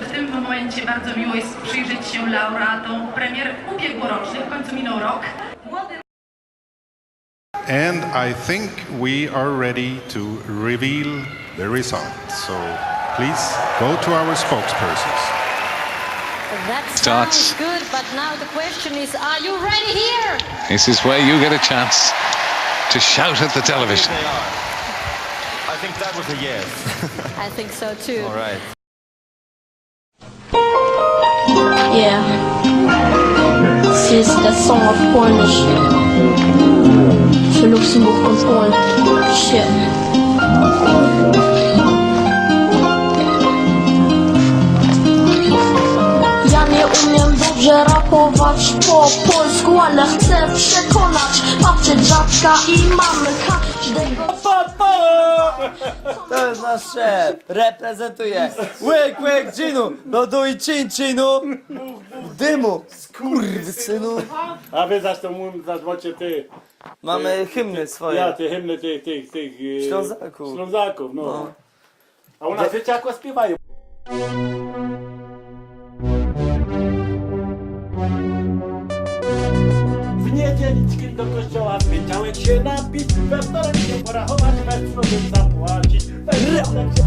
W tym momencie bardzo miło jest przyjrzeć się laureatom premier ubiegłorocznych, w końcu minął rok. And I think we are ready to reveal the results. So please go to our spokespersons. That Starts. good, but now the question is, are you ready here? This is where you get a chance to shout at the television. They are. I think that was a yes. I think so too. All right. Yeah. This is the song of Polish. Luxemburg och Polen. Shit. Ja nie umiem dobrze rapować po polsku, ale chcę przekonać babcię, dziadka i mamy To jest nasz szef, reprezentuje Łyk, łyk, dżinu, no duj cin, cinu Dymu, synu. A wy zresztą mu- zadzwońcie ty. Mamy hymny Ja, swoje ty hymny tych, tych, tych e, Ślązaków. Ślązaków, no. No. A u nas jak śpiewają. Niedzieliczki do kościoła w się napić, we wtorek się porachować, we środę zapłacić. We wtorek się...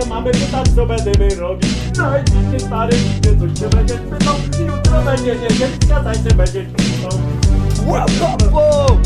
Się mamy pytać, co będziemy robić. No i dzisiaj stary, gdzie coś się będzie pytał. Jutro będzie niedzieliczka, zajdzie będzie. Wow, wow, wow.